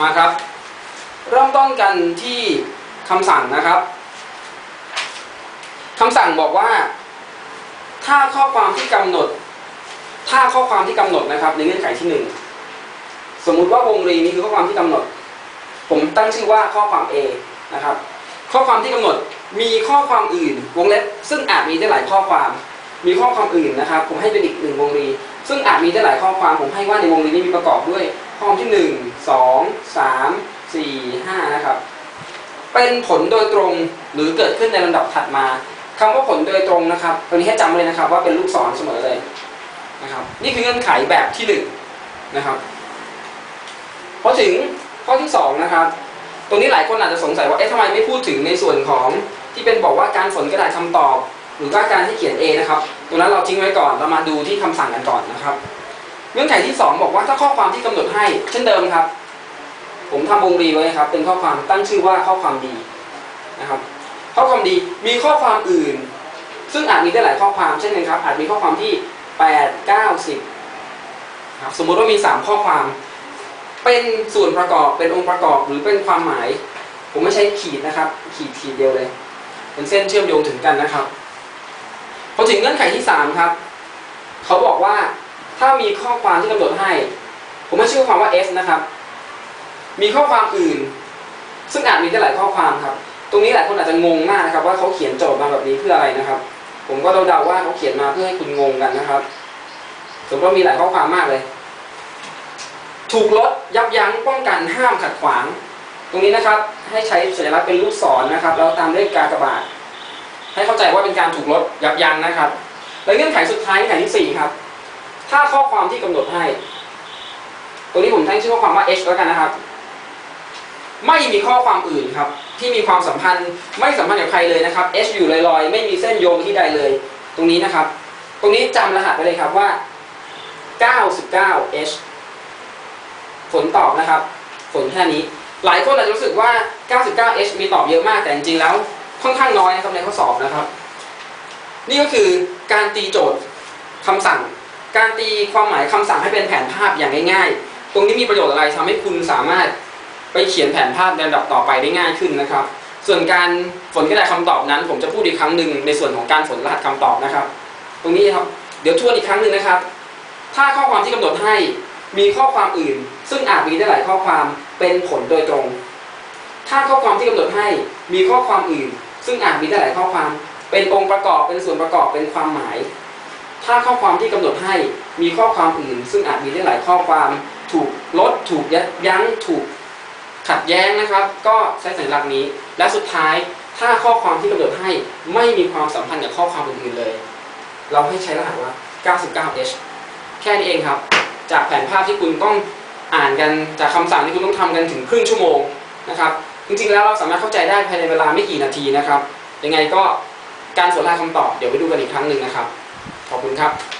มาครับ เริ่มต้นกันที่คำสั่งนะครับคำสั่งบอกว่า ถ้าข้อความที่กำหนด ถ้าข้อความที่กำหนดนะครับ ในเงื่อนไขที่หนึ่งสมมุติว่าวงรีนี้คือข้อความที่กำหนด ผมตั้งชื่อว่าข้อความ A นะครับ ข้อความที่กำหนดมีข้อความอื่น วงเล็บซึ่งอาจมีได้หลายข้อความ มีข้อความอื่นนะครับ ผมให้เป็นอีกหนึ่งวงรี ซึ่งอาจมีได้หลายข้อความผมให้ว่าในวงรีนี้มีประกอบด้วย ข้อความที่หนึ่งสองสามสี่ห้านะครับ เป็นผลโดยตรงหรือเกิดขึ้นในลำดับถัดมาคำว่าผลโดยตรงนะครับตัวนี้ให้จำเลยนะครับ ว่าเป็นลูกศรเสมอเลยนะครับ นี่คือเงื่อนไขแบบที่หนึ่งนะครับพอถึงข้อที่สองนะครับตรงนี้หลายคนอาจจะสงสัยว่าเอ๊ะทำไมไม่พูดถึงในส่วนของที่เป็นบอกว่าการฝนกระดาษคำตอบ หรือว่าการที่เขียน A นะครับตรงนั้นเราทิ้งไว้ก่อนเรามาดูที่คำสั่งกันก่อนนะครับ งื่อนไขที่ 2 บอกว่าถ้าข้อความที่กำหนดให้ เช่นเดิมครับ ผมทำวงรีไว้ครับ เป็นข้อความตั้งชื่อว่าข้อความดีนะครับข้อความดีมีข้อความอื่น ซึ่งอาจมีได้หลายข้อความเช่นกันครับ อาจมีข้อความที่ 8 9 10ครับสมมุติว่ามี 3 ข้อความ เป็นส่วนประกอบเป็นองค์ประกอบหรือเป็นความหมาย ผมไม่ใช้ขีดนะครับ ขีดขีดเดียวเลย เป็นเส้นเชื่อมโยงถึงกันนะครับพอถึงเงื่อนไขที่ 3 ครับ เขาบอกว่า ถ้ามีข้อความที่กำหนดให้ ผมไม่ชื่อความว่า S นะครับ มีข้อความอื่น ซึ่งอาจมีได้หลายข้อความครับ ตรงนี้หลายคนอาจจะงงมากนะครับ ว่าเขาเขียนโจทย์มาแบบนี้เพื่ออะไรนะครับ ผมก็เดาๆว่าเขาเขียนมาเพื่อให้คุณงงกันนะครับสมมติว่ามีหลายข้อความมากเลย ถูกลดยับยั้งป้องกันห้ามขัดขวาง ตรงนี้นะครับให้ใช้สัญลักษณ์เป็นลูกศรนะครับ แล้วตามด้วยกากบาทให้เข้าใจว่าเป็นการถูกลดยับยั้งนะครับ และเงื่อนไขสุดท้ายเงื่อนไขที่สี่ครับ ถ้าข้อความที่กำหนดให้ ตัวนี้ผมตั้งชื่อข้อความว่า h แล้วกันนะครับ ไม่มีข้อความอื่นครับ ที่มีความสัมพันธ์ไม่สัมพันธ์กับใครเลยนะครับ h อยู่ลอยๆ ไม่มีเส้นโยงที่ใดเลย ตรงนี้นะครับ ตรงนี้จำรหัสไปเลยครับว่า 99h ผลตอบนะครับ ผลแค่นี้ หลายคนอาจจะรู้สึกว่า 99h มีตอบเยอะมากแต่จริงๆแล้ว ค่อนข้างน้อยนะครับในข้อสอบนะครับ นี่ก็คือการตีโจทย์คำสั่ง การตีความหมายคำสั่งให้เป็นแผนภาพอย่างง่ายๆ ตรงนี้มีประโยชน์อะไรทำให้คุณสามารถไปเขียนแผนภาพในลำดับต่อไปได้ง่ายขึ้นนะครับ ส่วนการฝนกระดาษคำตอบนั้น ผมจะพูดอีกครั้งหนึ่งในส่วนของการฝนรหัสคำตอบนะครับ ตรงนี้ครับ เดี๋ยวทวนอีกครั้งหนึ่งนะครับ ถ้าข้อความที่กำหนดให้มีข้อความอื่น ซึ่งอาจมีได้หลายข้อความเป็นผลโดยตรง ถ้าข้อความที่กำหนดให้มีข้อความอื่น ซึ่งอาจมีได้หลายข้อความ เป็นองค์ประกอบเป็นส่วนประกอบเป็นความหมาย ถ้าข้อความที่กำหนดให้มีข้อความอื่น ซึ่งอาจมีได้หลายข้อความถูกลดถูกยับยั้งถูกขัดแย้งนะครับ ก็ใช้สัญลักษณ์นี้ และสุดท้ายถ้าข้อความที่กำหนดให้ไม่มีความสัมพันธ์กับข้อความอื่นๆเลย เราให้ใช้รหัสว่า 99h แค่นี้เองครับ จากแผนภาพที่คุณต้องอ่านกันจากคำสั่งที่คุณต้องทำกันถึงครึ่งชั่วโมงนะครับจริงๆแล้วเราสามารถเข้าใจได้ภายในเวลาไม่กี่นาทีนะครับยังไงก็การฝนรายคำตอบเดี๋ยวไปดูกันอีกครั้งหนึ่งนะครับ ขอบคุณครับ